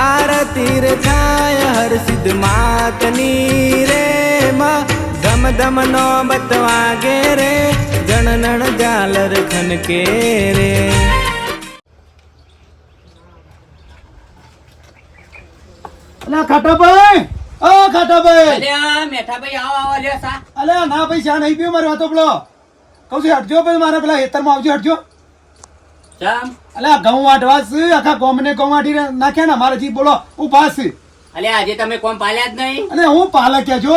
આરતી રે થાય હર સિદ્ધ માતની રે માં. ધમ ધમ નો બતવાગે રે જણનણ ઝાલર ખનકે રે. અલા ખાટાભાઈ ઓ ખાટાભાઈ. અલ્યા મેઠાભાઈ આવો આવો લ્યો સા. અલ્યા ના ભાઈ ચા નહીં પીવું મારે વાતો પેલો? કહું છું હટજો ભાઈ મારા પેલા ખેતરમાં આવજો હટજો. અલ્યા ઘઉં વાટવા છે આખા ગોમને ઘઉં વાટી નાખ્યા ને મારા જી બોલો ઊભા છે અલ્યા આજે તમે કોમ પાલ્યા જ નહીં? અને હું પાલે કે છો?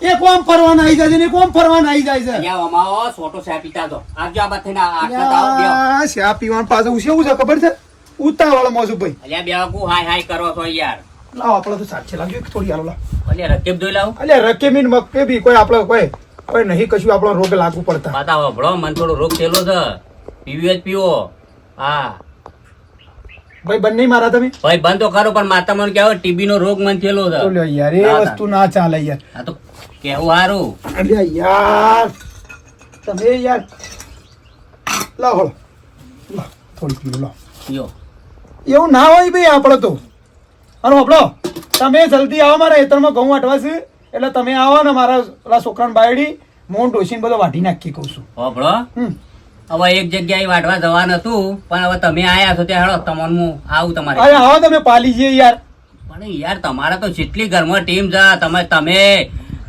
એ કોમ ફરવાના આવી જાય છે ને કોમ ફરવાના આવી જાય છે. અલ્યા અમાવો સોટો સા પીતા તો. આવજો આ બાથે ના આટલા તો આવો બેહો. અલ્યા, શા પીવાનું પાછું? શું છે ખબર છે? ઉતાવળ મોસું ભાઈ. અલ્યા બેવાકુ હાય હાય કરો છો યાર. લાવ આપણે તો સાચે લાગ્યો એક થોડી આલો લાવો. અલ્યા રકેબ દોઈ લાવ. અલ્યા રકેમીન મક્કે બી કોઈ આપણે કોઈ કોઈ નહીં કશું આપણો રોગ લાગુ પડતા. બતાવો ભળો મન થોડો રોગ થયેલો છે. પીવી જ પીવો. હા. ભાઈ બંને મારા તમે? ભાઈ બંધ તો ખરો પણ માતા મને કહેવો ટીબી નો રોગ મન થયેલો હતો લ્યો યાર એ. વસ્તુ ના ચાલે યાર. આ તો કેવું હારું. અરે યાર તમે યાર લો હળો. થોડી પીલો લાવો. યો એવું ના હોય ભાઈ આપણે તો. અરે આપણો તમે જલ્દી આવો મારા હેતરમાં ઘઉં વાટવા છે. એટલે તમે આવો ને મારા છોકરાને બાયડી મોન ડોસીને બધો વાટી નાખી કહું છું. આપણો હમ. હવે એક જગ્યાએ વાટવા જવાનું હતું પણ હવે તમે આયા છો ત્યાં હેડો તમને હું આવું તમારે. અરે હા તમે પાલી જઈએ યાર. પણ યાર તમારા તો જેટલી ઘરમાં ટીમ છે તમે તમે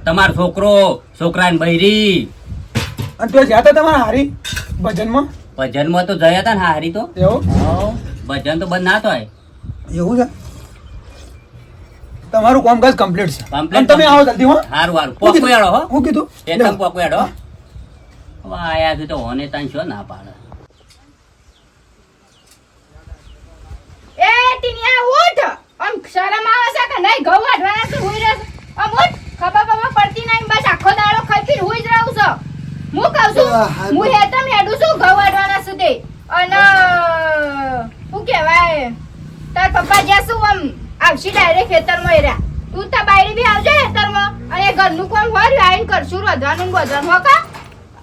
તમારો છોકરો છોકરાને બૈરી. અને તો જ્યાં તમારા હારી ભજનમાં? ભજનમાં તો જયા હતા ને હારી તો. એવું? ભજન તો બંધ ના થાય. એવું છે? તમારું કામકાજ કમ્પ્લીટ છે. કમ્પ્લીટ તમે આવો જલ્દી હો. સારું સારું પોકું હેડો હો. હું કીધું? એકદમ પોકું હેડો હવે આયા છે તો હોને તાન શું ના પાડે? એ ટીનિયા ઉઠ! આમ શરમ આવે છે કે નહીં? ઘઉં વાઢવાના છે હુઈ રહેશે આમ ઉઠ! ખબર ખબર પડતી નહીં બસ આખો દાડો ખાઈ પીને જ રહું છું. હું કહું છું હું હેતમ હેડું છું ઘઉં વાઢવાના સુધી. અને શું કહેવાય? તાર પપ્પા જ્યાં શું આમ આવશે ડાયરેક્ટ ખેતરમાં એર્યા તું તો બાયરી બી આવજે ખેતરમાં. અને ઘરનું કોણ હોય આવીને કરશું રોધવાનું બોધવાનું હો કા?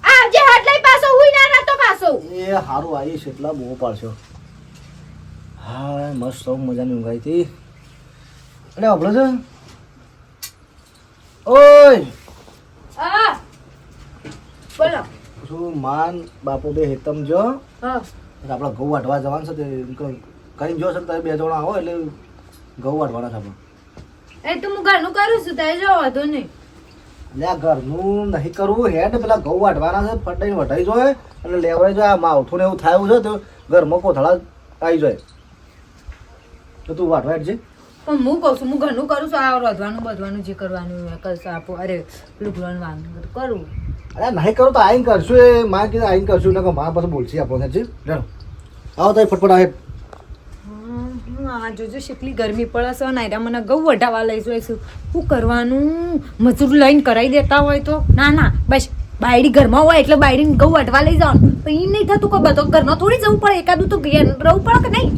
આવજે હાથ લઈ પાછો હુઈ ના રાતો પાછો. એ હારું આવીશ એટલા બહુ પાડશો. હા મસ્ત સૌ મજાની ઊંઘાઈ આવી હતી. એટલે આપણો છે? ઓય! હા. બોલો. શું માન બાપુ બે હેતમ જો? હા. આપણે ઘઉં વાટવા જવાનું છે તે કઈ જો છે તમે બે જણા આવો એટલે ઘઉં વાટવાના છે આપણે. એ તો હું ઘરનું કરું છું તે જો વાંધો નહીં. એટલે ઘરનું નહીં કરવું હેડ પેલા ઘઉં વાટવાના છે ફટાઈને વટાઈ જોઈએ અને લેવાય જોઈએ આ માવઠું ને એવું થાય છે તો ઘરમાં કોથળા આવી જાય. તો તું વાટવા હેડ છે પણ હું કહું છું હું ઘરનું કરું છું આ રોધવાનું બધવાનું જે કરવાનું કરશું આપો અરે લુગડવાનું વાનું કરું. અરે નહીં કરું તો આઈને કરશું એ માં કીધું આઈને કરશું ને મારા પાસે બોલશે આપણને ચાલો આવો તો ફટફટ આવે હા જોજો કેટલી ગરમી પડે છે નાયરા મને ઘઉં વઢાવા લઈ જઈશું શું કરવાનું? મજૂર લઈને કરાવી દેતા હોય તો? ના ના બસ બાયડી ઘરમાં હોય એટલે બાયડીને ઘઉં વઢવા લઈ જવાનું તો એ નહીં થતું કે બધો ઘરમાં થોડી જવું પડે એકાદું તો ઘેર રહેવું પડે કે નહીં?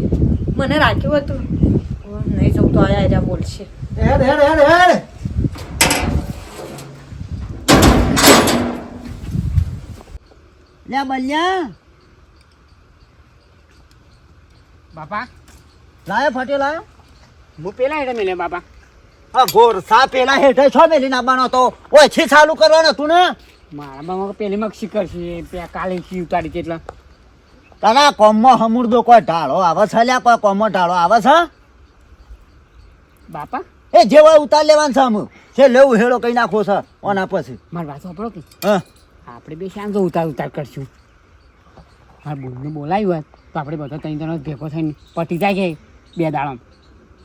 મને રાખ્યું હતું. નહીં જવું તો આયા આયા બોલશે. હેડ હેડ હેડ હેડ. લે બલ્યા. બાપા લાયો ફાટ્યો લાયો? હું પેલા હેઠે મેલે બાપા. હા ગોર સા પેલા હેઠે છો મેલી નાખવાનો તો? ઓછી ચાલુ કરવાનો તું ને? મારા બામાં પેલી મક્ષી કરશે કાલે શી ઉતારી છે એટલે. તારા કોમમાં હમુરદો કોઈ ઢાળો આવે છે લ્યા? કોઈ કોમમાં ઢાળો આવે છે? બાપા? એ જે હોય ઉતાર લેવાનું છે અમુક છે લેવું હેડો કઈ નાખો છે? ઓના પછી. મારી વાત સાંભળો કે હા. આપણે બે શાંતો ઉતાર ઉતાર કરશું. મારા બોલને બોલાવ્યું હોય તો આપણે બધા ત્રણ જણા ભેગો થઈને પતી જાય કે. બે દાડમ.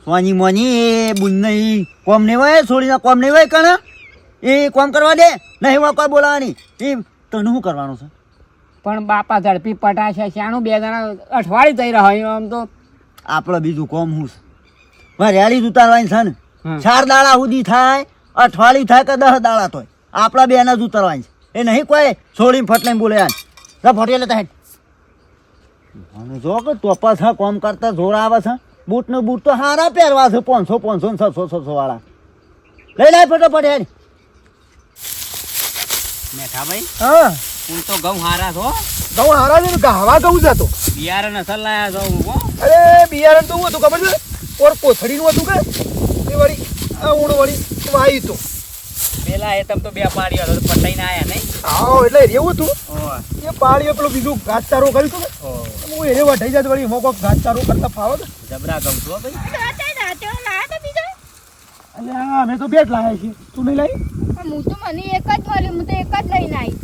સોની મોની એ બુન નહીં કોમ નહીં હોય છોડીને કોમ નહીં હોય કણ? એ કોમ કરવા દે નહીં હોય કોઈ બોલાવાની. એ તને શું કરવાનું છે? પણ બાપા ઝડપી પટાશે શાણું બે જણા અઠવાડિયું થઈ રહ્યો આમ તો. આપણે બીજું કોમ હું છે? રેલી ઉતારવાની છે ને. ચાર દાડા સુધી થાય અઠવાડિયું થાય કે દસ દાડા થાય આપણા બેને જ ઉતારવાની છે. એ નહીં કોઈ છોડીને ફટલાઈને બોલે યાર જા ફટી લેતા હેડ. જો કે તોપા છે કોમ કરતા જોર આવે છે. બૂટ ને બૂટ તો હારા પહેરવા છે પાંચસો પાંચસો ને છસો છસો વાળા. લઈ લાય ફટોફટ હેડ. મેઠાભાઈ હા. હું તો ઘઉં હારા છો. ઘઉં હારા છે ગાવા ઘઉં જતો બિયારણ અસર લાયા છો હું અરે બિયારણ તો હું હતું ખબર છે? ઓર કોથળીનું હતું કે? એ વળી આ ઊંડ વળી વાયું તો. પેલા એ તમ તો બે પાડીઓ હતો પટાઈને આયા નહીં? હા એટલે એવું હતું. એ પાડીઓ પેલું બીજું ઘાસચારો કર્યું હતું હું એને વઢાઈ જાય વળી એમાં કોઈક ચારું કરતા ફાવે જબરા ગમતો છો ભાઈ? અલે એટલે અમે તો બેટ લાવ્યા લાયા છીએ. તું નહીં લાવી હું તો મને એક જ મળ્યું હું તો એક જ લઈને આવી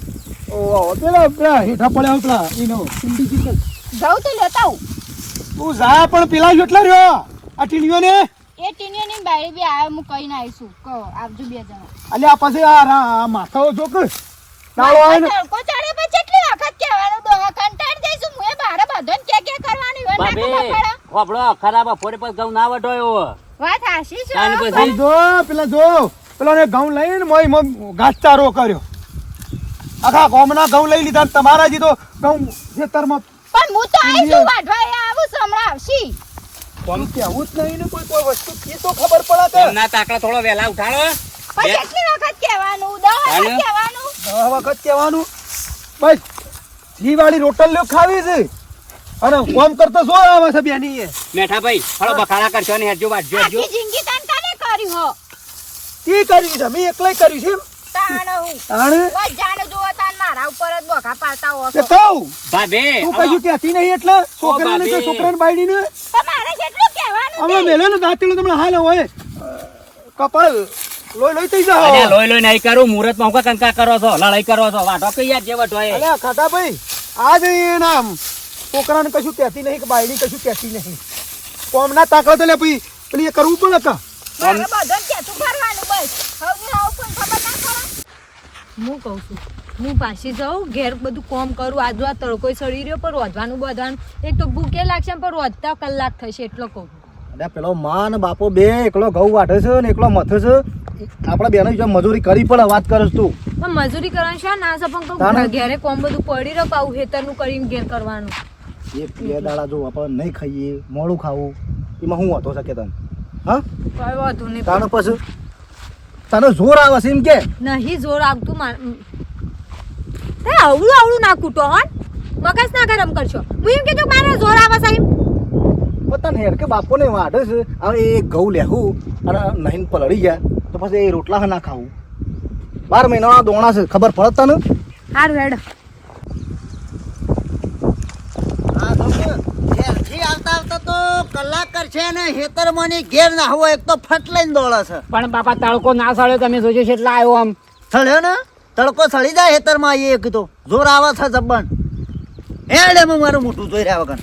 ઓ પેલા પેલા હેઠા પડ્યા પેલા એનો સિંધી ચિકન જાઉં તો લેતા હું તું જા પણ પેલા કેટલા રહ્યો. આ ટીણીઓ ને એ ટીનીઓની બારી બી આવે હું કહીને આવીશું. કહો આવજો બે જણા. અલ્યા આ પાસે આ માથાઓ જો કે આવે ને તડકો ચડે પછી કેટલી વખત કહેવાનું? દોહા કંટાળ જઈશું. હું બારે બધો કે કે કરવાનું? હોય નાખો બફાડા. ખોપડો ખરાબ ફોડે પર ઘઉં ના વટોયો વાત હાશી છે પછી? જો પેલા જો પેલા ને ઘઉં લઈને મોય મોય ઘાસચારો કર્યો. આખા ગામના ઘઉં લઈ લીધા તમારા જી તો ઘઉં ખેતરમાં પણ હું તો આવીશું વાઢવા આવું છું, હમણાં આવશી? કોમ કેવું જ નહીં ને કોઈ કોઈ વસ્તુ એ તો ખબર પડે એમના તાકડા થોડો વહેલા ઉઠાડો. કેટલી વખત કહેવાનું? દહ કહેવાનું? દહ વખત કહેવાનું? બસ ઘી વાળી રોટલ લ્યો ખાવી છે. અને કોમ કરતો શું આવે છે બેની એ. મેઠા ભાઈ હળો બખાડા કરશો ને જિંદગી તને કાને કર્યું હો? ઈ કરી છે મેં એકલાય કર્યું છે તાણ હું. તાણે? બસ જાણે જોવો તાન મારા ઉપર જ બોખા પાડતા હો તે. કહું ભાભે તું કશું કહેતી નહીં એટલે છોકરાને કે. છોકરાને બાયડીને. પણ કેટલું કહેવાનું અમે? મેલે ને દાંતેલું તમને હાલ હોય. કપાળ લોહી લોહી થઈ અલ્યા જાઓ લોહી લોહી નહીં કરું મુહૂર્તમાં કંકા કરો છો લડાઈ કરો છો વાટો કઈ યાર જે વટો એ અલ્યા ભાઈ? આજ એના આમ છોકરાને કશું કહેતી નહીં કે બાયડી કશું કહેતી નહીં. કોમના તાકડા તો લે પછી પેલી એ કરવું પડે કા? બધાને હું કહું છું હું પાછી જાઉં ઘેર બધું કોમ કરું આજુ આ તડકો સડી રહ્યો પણ રોધવાનું બધવાનું એક તો ભૂકે લાગશે પણ રોધતા કલાક થશે એટલો કહું અરે પેલો માં ને બાપો બે એકલો ઘઉં વાટે છે ને એકલો મથે છે. આપણા બેનો જો મજૂરી કરી પણ વાત કરસ તું. પણ મજૂરી કરવાનું છે ના છે પણ ઘરે કોમ બધું પડી રહ્યો પાવું હેતરનું કરીને ઘેર કરવાનું? એક બે દાડા જો આપણે નહીં ખાઈએ મોડું ખાવું એમાં હું હતો શકે તને? હા? કઈ વાંધો નહીં તારો પછી તને જોર આવે છે એમ કે? નહીં જોર આવતું માર તે આવડું આવડું ના કૂટો હોન મગજ ના ગરમ કરશો. હું એમ કે મારે જોર આવે સાહેબ પણ તને હેર કે બાપોને વાઢે છે. હવે એ ઘઉં લેવું અને નહીં પલળી ગયા. તો પછી એ રોટલા ના ખાવું. બાર મહિનાના દોણા છે ખબર પડત તને? સારું હેડ. આવતા આવતા તો કલાક છે ને હેતરમાં ની ઘેર ના હોય એક તો ફટ લઈને દોડે છે. પણ બાપા તડકો ના સળ્યો તમે સોચો છે એટલે આવ્યો આમ. સળ્યો ને? તડકો સળી જાય હેતરમાં આવીએ એક તો. જોર આવે છે જબ્બન હેડે હું મારું મોટું જોઈ રહ્યા વગર.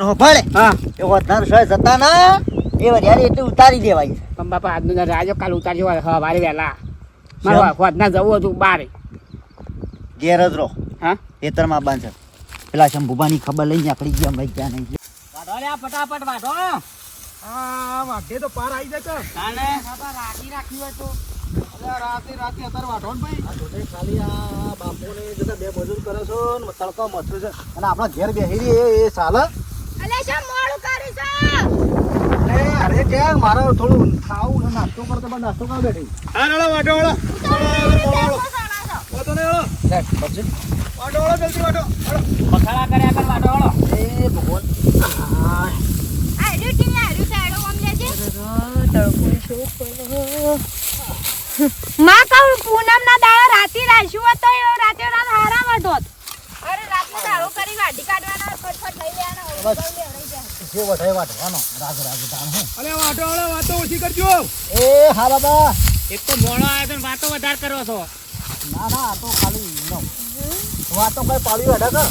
અને હો ભળે હા. એ વધારે સળે જતા ના. એ વધારે એટલે ઉતારી દેવાય. છે પણ બાપા આજનો રાજો કાલ ઉતારજો સવારે વહેલા. મારે જવું હતું બારે. ઘેર જ રહો. હા? ખેતરમાં બાંધ. છે પેલા શંભુભાની ખબર લઈને આપણી ગયા ભાઈ ગયા નહીં. લ્યા ફટાફટ વાટો આ વાઢે તો પાર આવી જાય કે તાને અલ્યા રાતે રાતે અત્યારે વાઢો ને ભાઈ. ખાલી આ બાપોને જતા બે મજૂર કરે છે ને તડકો મથે છે. અને આપણા ઘેર બેહી રહીએ એ- એ ચાલે અલે શા મોડું કરી છે. અરે અરે કે મારો થોડું ખાવું છે નાસ્તો કરતો પણ નાસ્તો કરવા બેઠી. હા વાઢો વાળો ને પછી. જલ્દી. કર્યા કર વાટો એ ભગવાન. આ ટીની, આ સાઈડો આમ લેજે. માં કહું પૂનમ ના દાડા રાતી રાખ્યું હતો રાતે રાત હારા વધોત અરે રાતનો દાડો કાઢવાના ફટફટ લઈ લેવાના હવે બહુ લેવડાઈ જાય. જે વઢાય વાઢવાનો રાગ રાગ દાણ હે અલ્યા વાઢો વાળો વાતો ઓછી કરજો. એ હા બાબા. એક તો આવ્યો તો વાતો વધારે કરો છો. ના ના આ તો ખાલી નો. વાતો કઈ પાડ્યું હેડા કર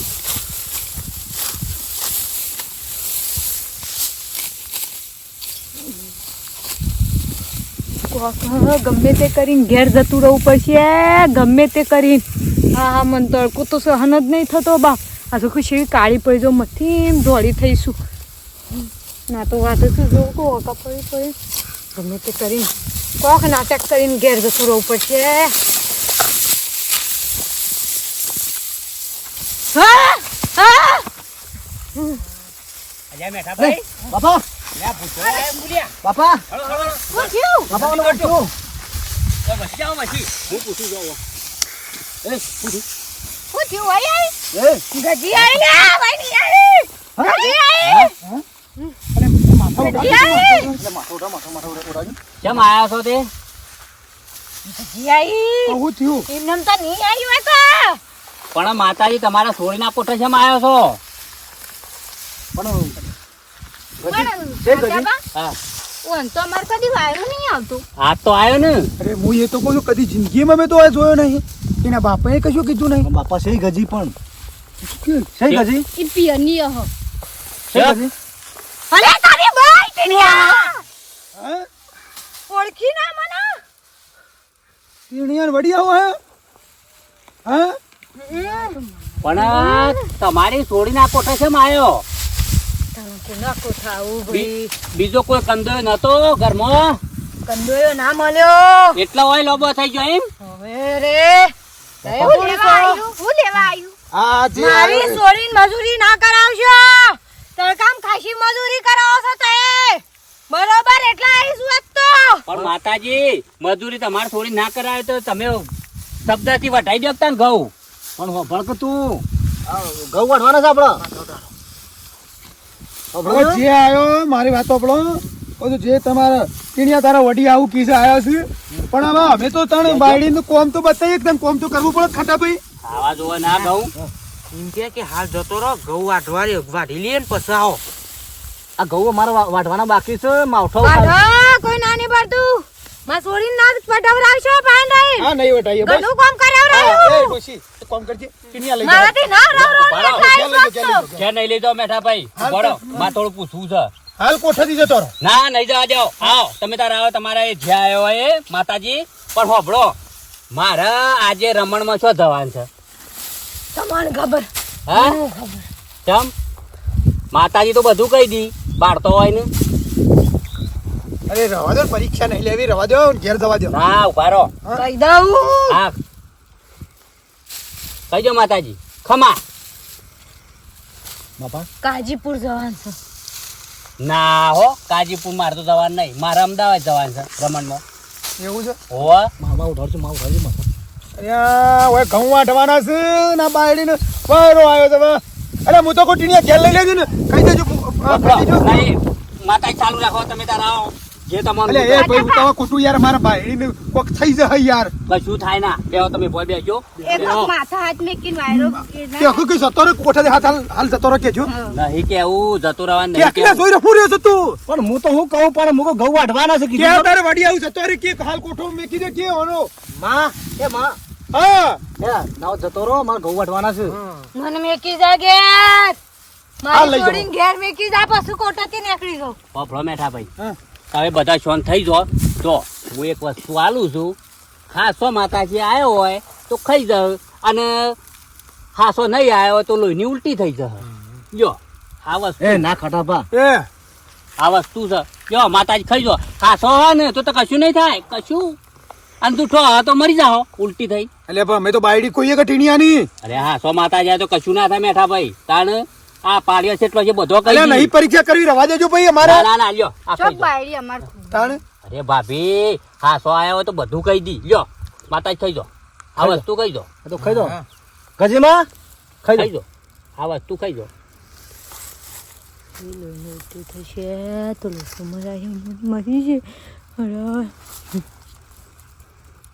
ગમે તે કરીને ઘેર જતું રહેવું પડશે ગમે તે કરીને. હા હા મન તડકો તો સહન જ નહીં થતો બા આ તો ખુશી એવી કાળી પડી જો મથી દોડી થઈશું. ના તો વાત શું જો કોકા કપડી પડી ગમે તે કરીને. કોક નાટક કરીને ઘેર જતું રહેવું પડશે. હા હા. અલ્યા મેઠા ભાઈ. બાપા. શું થયું? હું પૂછું. એ શું થયું? ભાઈ આઈ? ગજી આઈ ને ભાઈ ની આઈ. ગજી આઈ. કેમ આયા છો તે? બહુ થયું? એમનેમ તો નહીં આવ્યું હોય તો. પણ માતાજી તમારા સોળીના કોઠે કેમ આવ્યો છો? પણ ગજી? હા. ઓન તો અમારે કદી વાયરું નહીં આવતું. આજ તો આવ્યો ને. અરે હું એ તો કહું છું કદી જિંદગીમાં મેં તો આ જોયો નહીં. એના બાપાએ કશું કીધું નહીં. બાપા છે ગજી પણ. છે છે? ગજી? ઈ પિયરની અહ. છે ગજી? અરે તારી ભાઈ ટીનિયા ઓળખી ના મને? ટીણીયાન વડી આવો હે? હા? પણ તમારી સોળીના આ નાખો થાવું બી- બીજો કોઈ કંદોય નતો ઘરમાં? કંદોયો ના મળ્યો. એટલો હોય લોબો થઈ ગયો એમ? હવે રે. હું લેવા આવ્યું? હું લેવા આવ્યું? આ મારી સોરીન મજૂરી ના કરાવશો. તડકામ ખાસી મજૂરી કરાવો છો તે. બરોબર એટલા આવીશું આજ તો. પણ માતાજી મજૂરી તમારે થોડી ના કરાવે તો તમે શબ્દથી વટાઈ દેતા ને ઘઉં. પણ હોભળ તું. ઘઉં વાઢવાના છે આપણા? હવે જે આવ્યો મારી વાત આપણો? જે તમારા ટીણીયા તારા વડી આવું કીધે આવ્યા છે. પણ હવે અમે તો તણ બાયડી નું કોમ તો બતાવીએ એકદમ કોમ તો કરવું પડે ખાટા ભાઈ. આવા જોવે ના ઘઉં એમ કે કે હાલ જતો રહો ઘઉં વાઢવા વાઢી લઈએ ને પછી આવો. આ ઘઉં અમારો વાઢવાના બાકી છે માવઠો કોઈ ના નહીં પડતું માં છોડીને ના પટાવરાવશો પાન રહી હા નહીં વટાઈએ બસ. ઘણું કામ એ ડોશી, એક કરજે ટીણીયા લઈ જા મારાથી ના રાવ રાવ બરાબર. એટલા ક્યાં લઈ આવીશું જાઓ, આજ ક્યાં તો લઈ કે નહીં લઈ જાઓ મેઠા ભાઈ? બરો માં થોડું પૂછવું છે. હાલ કોઠાથી જતો રહો. ના નહીં જવા જાઓ આવો. તમે તારે આવો તમારા એ જ્યાં આવ્યો હોય એ માતાજી. પણ હોભળો મારે આજે રમણમાં શું જવાન છે? ખબર. હા? ચમ માતાજી તો બધું કહી દી. બાળતો હોય ને. અરે રવા દો પરીક્ષા નહીં લેવી રવા દો ઘેર જવા દો. હા ઊભા રહો. કહી દઉં. હા. કહીજો માતાજી ખમા. બાપા? કાજીપુર જવાનું છે. ના હો કાજીપુર મારે તો જવાનું નહીં. મારે અમદાવાદ જવાનું છે રમણમાં એવું છે? હોવા મામા ઉઠાડશું મા ખાલી માથા અહીંયા હવે ઘઉં વાઢવાના છે ના બાયડીને. વાયરો આવ્યો તમે અરે હું તો કોઈ ટીણીયા ઘેર લઈ લેજો ને. કહી દેજો માતાજી ચાલુ રાખો તમે તારા આવો. જે અલે તમારું એ ભાઈ ઉતાવળ ખોટું યાર મારા ભાઈને કોક થઈ જાય યાર. શું થાય ના? બેહો તમે ભોય બેસજો એક માથા હાથ મેકીને વાયરો કે જતો રે કોઠાથી હાથ હાલ હાલ જતો રહે કેજો નહીં કેવું જતું રહેવાનું કે નહીં એકલા જોઈ રહ્યો તું? પણ હું તો હું કહું પણ મુકો ઘઉં વાઢવાના છે કે તારે વડી આવું જતો રે કે હાલ કોઠો મેકી દે કે ઓનો? માં એ માં. હા. એ જતો રહો મારે ઘઉં વાઢવાના છે. મને મેકી જા ઘેર. હાલ લઈ મારી. છોડીને ઘેર મેકી જા પછી કોટાથી નીકળી જાઉં. પફળો મેઠા ભાઈ. હા. તમે બધા શોન થઈ જો જો હું એક વસ્તુ આલું છું. હાસો માતાજી આવ્યો હોય તો ખાઈ જાવ અને હાસો નહીં આવ્યો હોય તો લોહીની ઉલટી થઈ જશે જો આ વસ્તુ એ ના ખટાપા એ. આ વસ્તુ છે. જો માતાજી ખાઈ જો હાસો હોય ને તો તો કશું નહીં થાય. કશું. અને તું ઠો તો મરી જાઓ. ઉલટી થઈ. એટલે મેં અમે તો બાયડી કોઈ એક નહીં અરે હા સો માતાજી આવે તો કશું ના થાય મેઠા ભાઈ. તાણ આ પાડ્યો છે એટલો છે બધો અલ્યા નહીં પરીક્ષા કરવી રવા દેજો ભાઈ અમારે ના ના ના લ્યો અમાર તાણે અરે ભાભી હાસો આવ્યો હોય તો બધું કહી દી લ્યો માતા ખાઈ જો આ વસ્તુ કહી દો તો ખાઈ દો ગજીમાં ખાઈ ખાઈ દો આ વસ્તુ ખાઈ જો થશે તો લોકો મરી છે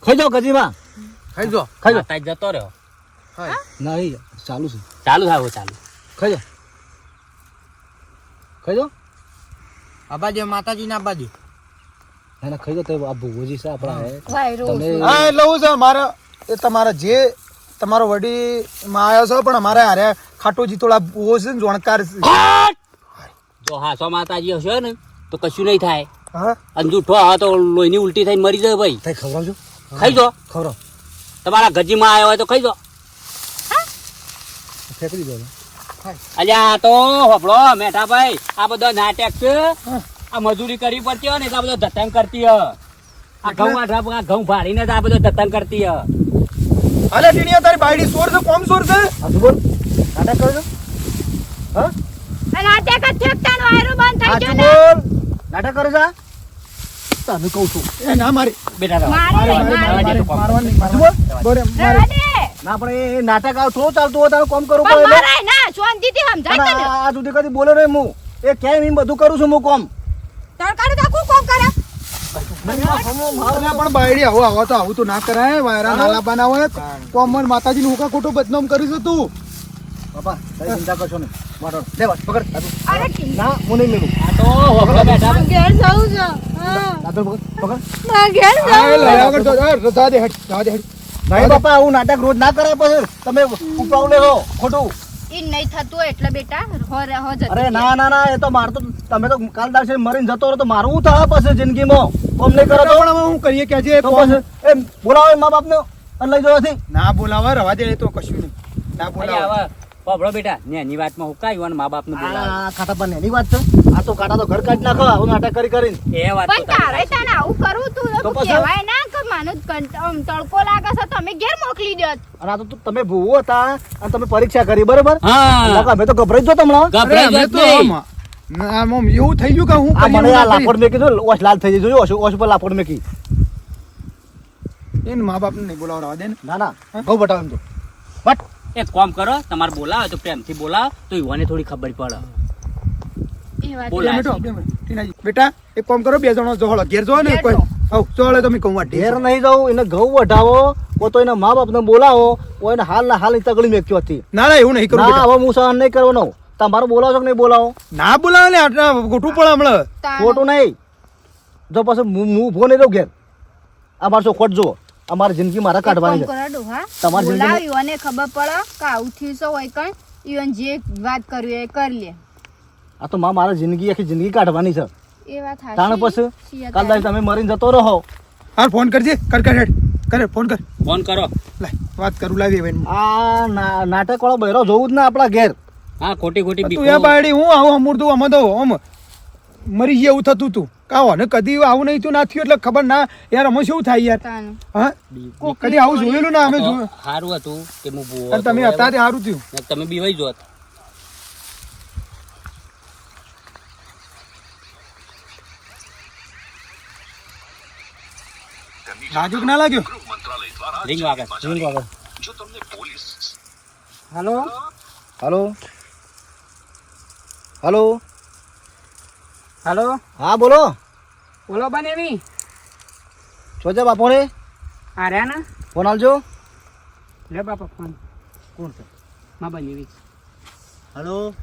ખાઈ દો ગજીમાં ખાઈ જો ખાઈ દો જતો રહ્યો નહીં ચાલુ છે ચાલુ થાય ચાલુ ખાઈ ખાઈ દો? આ બાજુ માતાજી ના બાજુ. ના ખાઈ દો તો આ ભૂગોજી છે આપણા એટલે હું છે. મારે એ તમારા જે તમારો વડી માં આવ્યો છો પણ અમારે હારે ખાટો જીતોળા બહુ છે ને જોણકાર જો હાસો માતાજી હશે ને તો કશું નહીં થાય. હા? અને જૂઠો હા તો લોહીની ઉલટી થઈને મરી જાય ભાઈ. તઈ ખવડાવજો. ખાઈ જો ખવડાવ. તમારા ગજીમાં આવ્યો હોય તો ખાઈ જો ફેંકી દીધો અલ્યા આ તો હોભળો મેઠા ભાઈ આ બધો નાટક છે. આ મજૂરી કરવી પડતી હોય ને એટલે આ બધો ધતંગ કરતી હ આ ઘઉં આ ઘઉં ભાડીને જ આ બધો ધતંગ કરતી હ અલે ટીણીયા તારી બાયડી સોર છે કોમ સોર છે? હજુ બોલ. નાટક કરજો હા? અને આ ટેક જ ઠેકતાનો આયરો બંધ થઈ ગયો ને. નાટક કરો છે તને કહું છું. એ ના મારી. બેટા. ના પણ એ નાટક આવ થોડું ચાલતું હોય તારું કોમ કરવું પડે ના શાંતિથી સમજાય તને. આ સુધી કદી બોલે રે હું. એ કેમ એમ બધું કરું છું હું કોમ? તડકાનું તો આખું કોમ કરે. પણ બાયડી આવો આવો તો આવું તો ના કરાય. વાયરા નાલા બનાવે કોમન માતાજીનું હુકા ખોટું બદનામ કરીશું તું. બાપા તારી ચિંતા કરશો નહીં. વાટો લે વાત પકડ. અરે ના હું નહીં મેલું. આ તો હોભળો બેઠા ઘેર જવું છે. હા. દાદુ પકડ પકડ. મારે ઘેર હા, એ આગળ જો, એ જા દે હેડ, જા દે હેડ. નહીં બાપા આવું નાટક રોજ ના કરાય પછી. તમે ઉપાવ લેવો ખોટું. ઈ નહીં થતું એટલે બેટા હો રે હો જતી અરે ના ના ના એ તો માર તો તમે તો કાલ દાડે મરીને જતો રહો તો મારું થવા થાય પછી જિંદગીમાં? કોમ નહીં કરો તો? પણ હું કરીએ કે જે બોલાવો મા બાપને અને લઈ જવાથી ના બોલાવે રવા દે તો કશું નહીં. ના બોલાવે. હોભળો બેટા. નેની વાતમાં હુકાયું અને મા બાપને બોલાવે. ખાતા પણ એની વાત છે? આ તો કાટા તો ઘર કાઢ નાખો આવું નાટક કરી કરીને. એ વાત પણ તારે તને આવું કરું તું તો કહેવાય ના કે માનું તડકો લાગે છે તમે ઘેર મોકલી દેત અને આ તો તમે ભૂવો હતા અને તમે પરીક્ષા કરી બરોબર? હા. અમે તો ગભરાઈ જો તમને ગભરાઈ જો. આમ, એવું થઈ ગયું કે હું મને આ લાપડ મેકી જો ઓસ લાલ થઈ જાય ઓસ ઓશ પર લાપડ મેકી એને મા બાપને નહીં બોલાવો રવા દે ને ના. ના ઘઉં બતાવો એમ તો. બટ એક કોમ કરો તમારે બોલાવો તો પ્રેમથી બોલાવો તો યુવાને થોડી ખબર પડે. બેટા એક કોમ કરો બે જણો જોહળો ઘેર જો ને કોઈ. હવ જોહળે તમે કહું ઢેર નહીં જાઉં એને ઘઉં વઢાવો કો તો એના મા બાપને બોલાવો કો એને હાલ ના હાલની તગડી મેક્યો હતી. ના ના એવું નહીં કરું ના હવે હું સહન નહીં કરવાનો. તમારું બોલાવો છો કે નહીં બોલાવો? ના બોલાવે ને આટલા ગોઠું પડે હમણાં. ખોટું નહીં. જો પછી હું ફોન નહીં દઉં ઘેર. આ શું ખોટ જુઓ. અમારી જિંદગી મારા કાઢવાની છે. તમારી જિંદગી- બોલાવ ખબર પડે કે આવું થયું છે હોય કણ. ઈવન જે વાત કરવી એ કરી લે. આ તો માં મારા જિંદગી આખી જિંદગી કાઢવાની છે. એ વાત હા તાણ પછી કાલ દાઈ તમે મરીને જતો રહો. હાલ ફોન કરજે. કર કર હેડ. કરે ફોન કર. ફોન કરો. લાય વાત કરું લાવી હવે આ ના- નાટક વાળો બહેરો જોવું જ ને આપણા ઘેર. હા ખોટી ખોટી તું એ બાયડી હું આવું અમૂર્તું આમાં તો આમ મરી ગયા એવું થતું હતું કાવો ને કદી આવું નહીં થયું ના થયું એટલે ખબર ના યાર અમે શું થાય યાર. હા? કદી આવું જોયેલું ના અમે જોયું સારું હતું કે હું બુઓ તમે હતા તે સારું થયું. તમે બીવાઈ જોત. નાજુક ના લાગ્યો? રિંગ વાગે રિંગ વાગે. Hello hello hello hello? હા બોલો. બોલો બનેવી જોજે બાપો રે આ રહ્યા ને? ફોન આલજો. લે બાપા ફોન. કોણ છે? માં બનેવી હલો.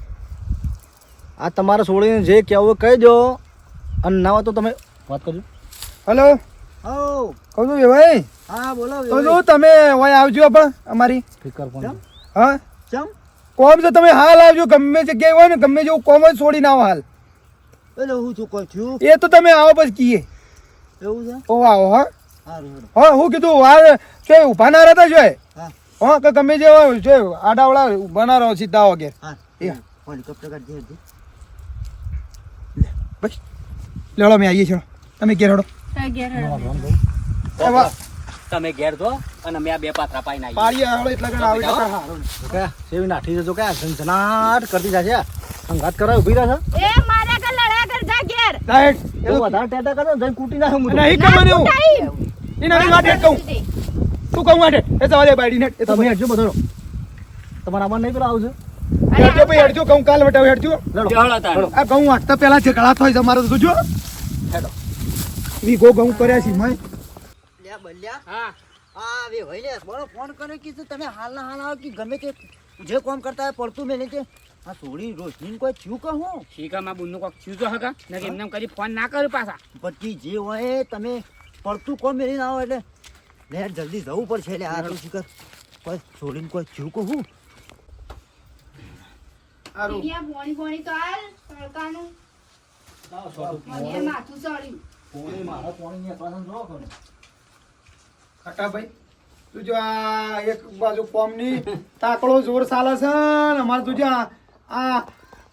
આ તમારા છોડીને જે કહેવું કહી દો. અને ના હોય તો તમે વાત કરજો. હલો. હો. કહું છું ભાઈ હા બોલો તો જો તમે હોય આવજો પણ અમારી. ફિકર ફોન હા? ચમ? કોમ તો તમે હાલ આવજો. ગમે જગ્યાએ હોય ને ગમે જેવું કોમ જ છોડીને આવો હાલ. એટલે હું શું કહું છું? એ તો તમે આવો પછી કીએ. એવું છે? ઓ આવો હા. હા હું કીધું વાર છે ઊભા ના રહેતા જોઈએ હા. કે ગમે જે હોય છે આડાવડા ઊભા ના રહો સીધા વગેરે હા. અમે આવીએ છીએ તમે ઘેર હેડો. તમે ઘેર દો અને મેં આ બે પાત્રા પાઈ નાખી પાડી હેડો એટલે કે આવી હારું. સેવી નાઠી જજો કે ઝંઝનાટ કરતી જાશે છે. સંગાત કરાય ઊભી રહે છે એ મારા કે લડ્યા કર હેડ. એ વધારે ટેટા કરે જઈને કૂટી નાખે હું નહીં કરવાનું એવું. એના માટે હેડ કહું. તું કહું માટે? એ સવારે બાયડીને. હેડ. એ તમે હેડજો બધો. તમારે આમાં નહીં પેલા આવશે? હેડજો ભાઈ હેડજો કહું. કાલ વટાવ હેડજો. લડો. ચલો તાણ. આ ઘઉં વાટતા પહેલા ઝઘડા થાય છે તો જોજો. હેડો. વીઘો ઘઉં કર્યા છે મેં લ્યા બલ્યા. હા. આ વે ભાઈ લે બોલો ફોન કર્યો કીધું તમે હાલના હાલ આવો કે ગમે તે જે કામ કરતા પડતું મેં કે આ થોડી રોશની કોઈ થયું કે હું? શીખામાં બુનનું કોક ચૂજો હકા ને કે એમને કરી ફોન ના કર્યો પાછા. પછી જે હોય તમે પડતું કોમ મેળીને આવો એટલે લે જલ્દી જવું પડશે એટલે આ તો શીખર કોઈ છોડીને કોઈ થયું કે હું? તો હાલ તડકાનું. મને માથું ચડ્યું મારા પોણી પાછળ જો કરો. તું આ એક બાજુ કોમની તાકડો જોર ચાલે છે ને અમારે તું જો આ-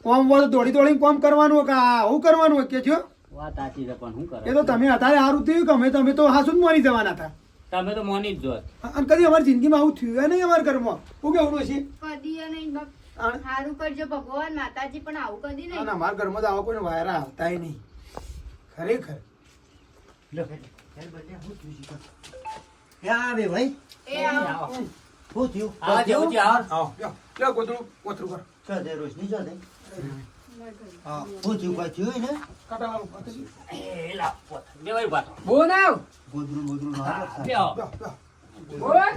કોમ વાળો દોડી દોડીને કોમ કરવાનું કે આ હું કરવાનું કે જો વાત સાચી છે પણ શું એ તો તમે અત્યારે સારું થયું કે અમે તમે તો હાસું જ મોની જવાના હતા. તમે તો મોની જ જોત. અને કદી અમારી જિંદગીમાં આવું થયું નહીં અમારા ઘરમાં. હું કેવું છે કદી નહીં બાપ. કરજો ભગવાન માતાજી પણ આવું કદી અને નહીં અમારા ઘરમાં તો આવા કોઈ વાયરા આવતાય નહીં. ખરેખર. લે હું હે ભાઈ. એ આવો. થયું? આ જેવું છે આવો. ગોતરું ગોતરું કર. ચાલ દે રોશની દે હા. શું થયું કોઈ થયું ને? પાછું. એ લાવ, પોત. બેવાય પાછો. વાત બોનાવ ગોદરું ગોદરું ના બ્યો. બોલ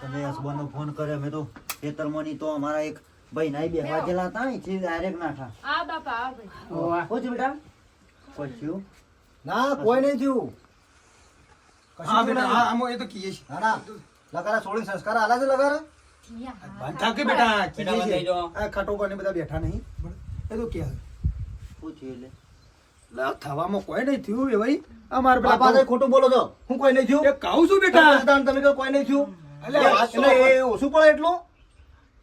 તમે હસબન્ડનો ફોન કર્યો મેં તો ખેતરમાંની તો અમારા એક ભાઈ નાઈ બે વાજેલા હતા અહીંથી ડાયરેક્ટ નાખા આ બાપા આ ભાઈ. ઓ થયું બેટા. કોઈ થયું? ના કોઈ નહીં થયું. હા બેટા હા આમો એ તો કીએ છે હા ના. લગારા છોડી સંસ્કાર આલા છે લગારા બંધ થાવ કે બેટા બેટા, બંધ થઈ જાઓ. આ ખાટો પર બધા બેઠા નહીં. એ તો કે પૂછી એટલે. લે, થવામાં કોઈ નહીં થયું એ ભાઈ. અમારે પેલા ખોટું બોલો છો? હું કોઈ નહીં થયું? એ કહું છું બેટા. તમે તમે કહો કોઈ નહીં થયું? એટલે એ ઓછું પડે એટલું?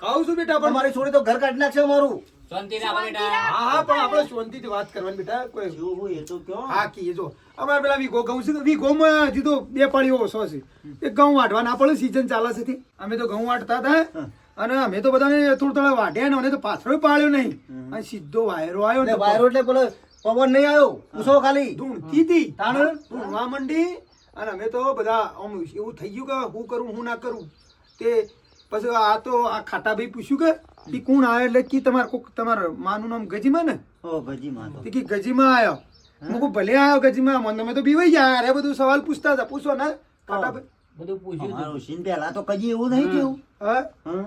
કહું છું બેટા પણ મારી છોડી તો ઘર કાઢી નાખશે અમારું. શાંતિ રાખો. બેટા હા હા પણ આપણે શાંતિથી વાત કરવાની બેટા કોઈ થયું હોય એ તો કયો હા કીએ જો. અમારે પેલા વીઘો ઘઉં છે તો વીઘોમાં હજી તો બે પાળીઓ ઓછો છે. એ ઘઉં વાટવા ના પડે સીઝન ચાલે છે અમે તો ઘઉં વાટતા હતા અને અમે તો બધાને થોડું થોડા વાઢ્યા ને અમે તો પાછળ પાળ્યો નહીં. અને સીધો વાયરો આવ્યો ને વાયરો એટલે બોલો પવન નહીં આવ્યો પૂછો ખાલી. ધૂણતી હતી તાણ ધૂણવા મંડી અને અમે તો બધા આમ એવું થઈ ગયું કે હું કરું હું ના કરું. તે પછી આ તો આ ખાટાભાઈ પૂછ્યું કે ઈ કોણ આવે એટલે કી તમારે કોક તમાર માનું નામ ગજીમાં ને? ઓ ગજીમાં તો. કી ગજીમાં આવ્યો હું? કહું ભલે આવ્યો ગજીમાં મને તમે તો બીવાઈ ગયા. અરે બધું સવાલ પૂછતા હતા. પૂછો ને. ખાટાભાઈ બધું પૂછ્યું અમારું સીન પેલા તો કજી એવું નહીં થયું. હા? હં?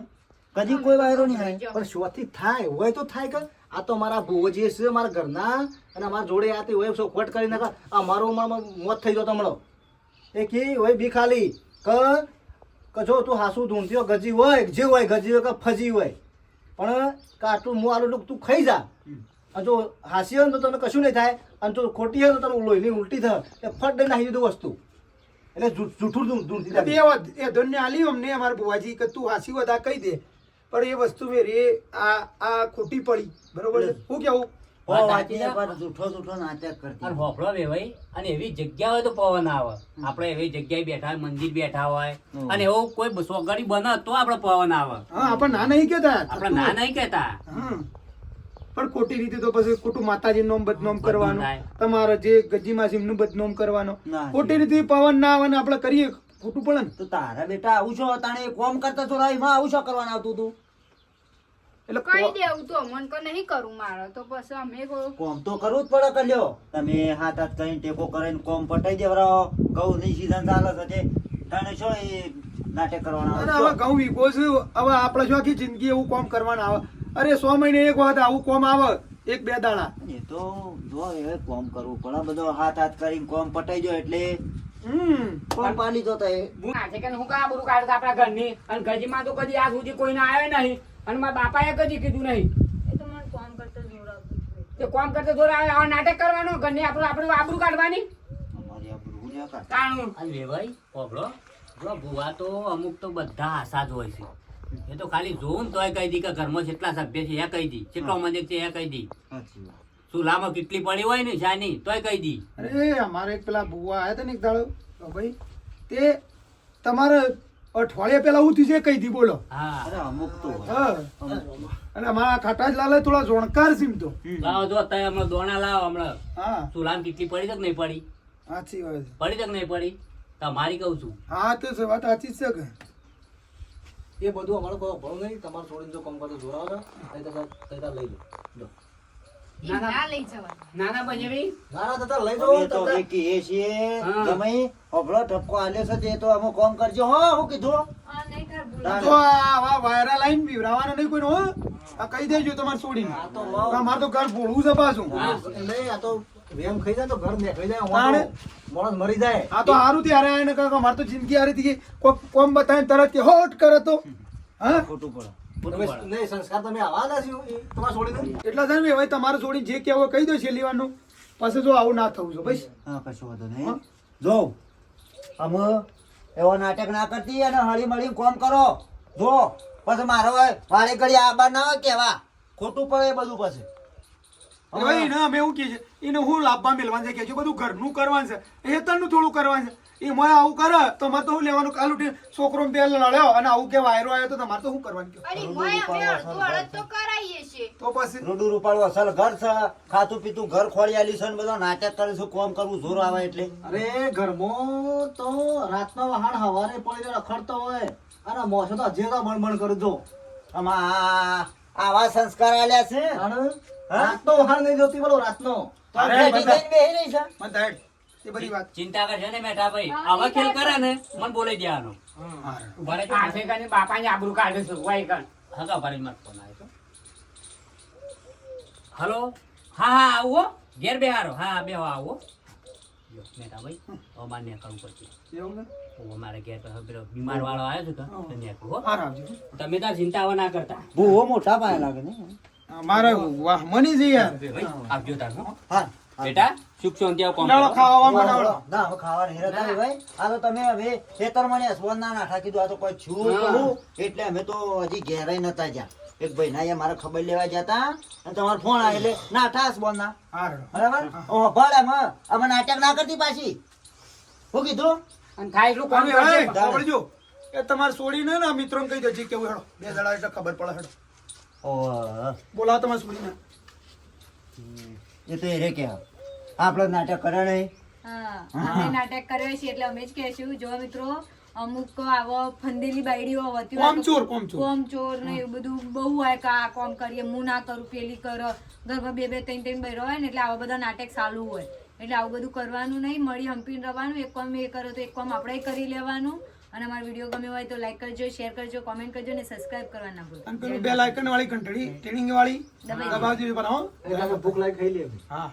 કજી કોઈ વાયરો નહીં આવ્યો પણ શોથી થાય. હોય તો થાય કે. આ તો મારા ભોજી છે મારા ઘરના અને અમારા જોડે આતી હોય સો ખોટ કરી નાખા. આ ઉંમરમાં મોત થઈ ગયો હમણાં એ કી હોય બી ખાલી. ક જો તું હાસુ હોય ગજી હોય જે હોય ગજી હોય કે ફજી હોય. પણ કાટું હું આલું તું ખાઈ જા. અને જો હાસી હોય તો તને કશું નહીં થાય. અને જો ખોટી હોય તો તને લોહીની ઉલટી થાય. એ ફટ દઈને નાખી દીધું વસ્તુ. એટલે જૂઠું બે વાત. એ ધન્ય આલી અમને અમારા બુવાજી કે તું હાસી હોય આ કહી દે. પણ એ વસ્તુ મેરી આ આ ખોટી પડી. બરોબર છે? હું કેવું ઓ વાત વાંચી સાચી છે. પર જૂઠો જૂઠો નાટક કરતી. અને હોફળો વેવાય અને એવી જગ્યા હોય તો પવન આવે. આપણે એવી જગ્યાએ બેઠા મંદિર બેઠા હોય. અને એવું કોઈ સોગડી બને તો આપણે પવન આવે. આપણે ના નહીં કેતા આપણે ના નહીં કહેતા. પણ ખોટી રીતે તો પછી ખોટું માતાજી નું બદનામ કરવાનું. તમારે જે ગજી માસી નું બદનામ કરવાનો. ખોટી રીતે પવન ના આવે આપડે આપણે કરીએ. ખોટું પણ તો તારા બેટા આવું છો? તાણે કોમ કરતા છો એમાં આવું છો કરવાનું આવતું તું? એટલે કહી દેવું તો મન કો નહીં કરું મારે તો પછી અમે કોમ તો કરવું જ પડે કલ્યો તમે હાથ હાથ કરીને ટેકો કરીને કોમ પટાઈ દેવરાવો ઘઉં ની સીઝન ચાલે છે તે તને શું એ નાટક કરવાના અરે હવે ઘઉં વીકો છે હવે આપણે શું આખી જિંદગી એવું કોમ કરવાના આવે? અરે સો મહિને એક વખત આવું કોમ આવે? એક બે દાણા એ તો જો એ કોમ કરવું પડે. બધો હાથ હાથ કરીને કોમ પટાઈ જાય એટલે હમ. કોમ પાલી તો એ. હું કાબરું કાઢતા હું કા બધું આપણા ઘરની? અને ઘરજીમાં તો કદી આજ સુધી કોઈને આવ્યો નહીં. અને મારા બાપાએ કદી કીધું નહીં. એ તો મને કોમ કરતા જોર આવે આ નાટક કરવાનો ઘરની આપણું આપણું આબરૂ કાઢવાની. તાણું. હોફળો પેલો ભુવા તો અમુક તો બધા આશા જ હોય છે. એ તો ખાલી ને તોય કહી દી કે ઘરમાં કેટલા સભ્ય છે એ કહી દી. કેટલો મંદિર છે એ કહી દી. ચૂલામાં કેટલી પડી હોય ને શાની તોય કહી દી. અરે અમારે એક પેલા ભુવા આવ્યા હતા ને એક દાડો. ભાઈ તે તમારે અઠવાડિયા પેલા હું થયું છે એ કહી દી બોલો. હા. અરે અમુક તો હોય. અને અમારા ખાટાજ લાલે થોડા જોણકાર સીમ તો. લાવો જો અત્યારે હમણાં દોણા લાવો હમણાં. હા. ચૂલામાં કેટલી પડી તક નહીં પડી? સાચી વાત. પડી તક નહીં પડી? તમારી કહું છું. હા તો છે, વાત સાચી જ છે કે. એ બધું અમારો કોઈ ભણું નહીં. તમારે છોડીને જો કામ કરતો જોડાવો છો તો લઈ લો. ના લઈ જવાનું નાના બજેવી ના ના લઈ અમે તો જાઓ હવે કહીએ તમે અભળો ઠપકો આલ્યો છે તે તો અમે કોમ કરજો હો હું કીધું. આ નહીં કર ભૂલ. તારે. તો આવા વાયરા લાઈન બીવરાવાનો નહીં કોઈનો આ કહી દેજો તમારે છોડીને આ તો તો ઘર ભોળવું છે પાછું. નહીં આ તો વેમ ખાઈ જાય તો ઘર નીકળી જાય તાણે? અમારો માણસ મરી જાય. આ તો સારું ત્યારે આયા ને કાકા અમારે તો જિંદગી હારી થી કોમ બતાવીને તરત કે હોટ કરે તો. હા? ખોટું પડે. સંસ્કાર તમે આવાના છો એ તમારે છોડીને? એટલા થાય ને હવે તમારે છોડીને જે કેવો કહી દો છેલ્લી વારનું પછી જો આવું ના થવું છે ભાઈ હા કશું વાંધો નહીં. જો અમે એવો નાટક ના કરતી અને હળી મળીને કોમ કરો. જો પછી મારો વાળે ઘડી બાર ના હોય કેવા? ખોટું પડે એ બધું પછી. એ ભાઈ એને અમે એવું કહે છે એને હું લાભમાં મેળવાનું છે કે બધું ઘરનું કરવાનું છે હેતરનું થોડું કરવાનું છે. એ મોય આવું કરે તો મારે તો હું લેવાનું કાલ ઉઠી છોકરો પેલ લડ્યો અને આવું કે વાયરો આવ્યો તો તમારે તો શું કરવાનું કયો અરે મોય અમે અડધું અડધ તો તો પછી? રૂડું રૂપાળું અસલ ઘર છે. ખાતું પીતું ઘર ખોળી આલી છે બધા બધો કરે છે કોમ કરવું જોર આવે એટલે. અરે ઘરમાં તો રાતનો વહાણ હવારે પડી રખડતો હોય. અને મોસો તો હજી તો મણમણ બણ કરું જો. આમાં આ- આવા સંસ્કાર આલ્યા છે? રાત રાતનો વહાણ નહીં જોતી બોલો રાતનો. બેઠી બેહી રહી છે. એ બધી વાત. ચિંતા કરશે ને મેઠા ભાઈ. આવા ખેલ કરે ને મને બોલાઈ દેવાનો. ઊભા રહેજો. પાસે કરીને બાપાને આબરૂ કાઢું છું વાય કણ હગા ભાઈ મારો ફોન આવ્યો હલો? હા હા આવો. ઘેર બેહારો. હા હા બેહો આવો. યો, ભાઈ અમારે મારે નીકળવું પડશે. એવું ને? ઓ, મારે ઘેર પેલો બીમાર વાળો આવ્યો છે તો તો નીકળું હો. હાર આવજો. તમે તાર ચિંતા ના કરતા. ભૂવો મોટા પાયે લાગે ને. મારે મની જઈએ ભાઈ, આવજો તાર હા. બેટા? સુખ શાંતિ આવો કામ ખાવા ના હવે ખાવા નહીં આવી ભાઈ. આ તો તમે હવે ખેતરમાં ને સ્વર ના નાખા કીધું આ તો કોઈ છું હા. એટલે અમે તો હજી ઘેરાઈ નતા જ્યાં. એક ભાઈ ના મારે ખબર લેવા જતા અને તમારો ફોન આવે એટલે ના. ઠાસ બોલ ના બરાબર ઓ ભલે અમે અમે નાટક ના કરતી પાછી. હું કીધું? અને થાય એટલું કામ સાંભળજો એ તમારે છોડીને ને મિત્રો કહી દેજે કેવું હેડો. બે દડા એટલે ખબર પડે હેડો. ઓહ, બોલાવો તમારે છોડીને એ તો એ રે કે આપણે નાટક કરે નહીં અમે નાટક કર્યો છે એટલે અમે જ કહેશું. જો મિત્રો અમુક આવો ફંદેલી બાયડીઓ હોતી તો- કોમચોર, કોમચોર. ને એવું બધું બહુ હોય કે આ કોમ કરીએ હું ના કરું પેલી કર ઘરમાં બે બે ત્રણ ત્રણ બૈરો હોય ને એટલે આવા બધા નાટક ચાલુ હોય. એટલે આવું બધું કરવાનું નહીં મળી હંપીને રહેવાનું એક કોમ એ કરો તો એક કોમ આપણે કરી લેવાનું. અને અમારો વીડિયો ગમ્યો હોય તો લાઈક કરજો શેર કરજો કોમેન્ટ કરજો અને સબસ્ક્રાઇબ કરવા ના ભૂલો. અને પેલું વાળી ઘંટડી ટ્રેનિંગ વાળી દબાવજો દીધી ભૂખ લાગી ખાઈ લે હા.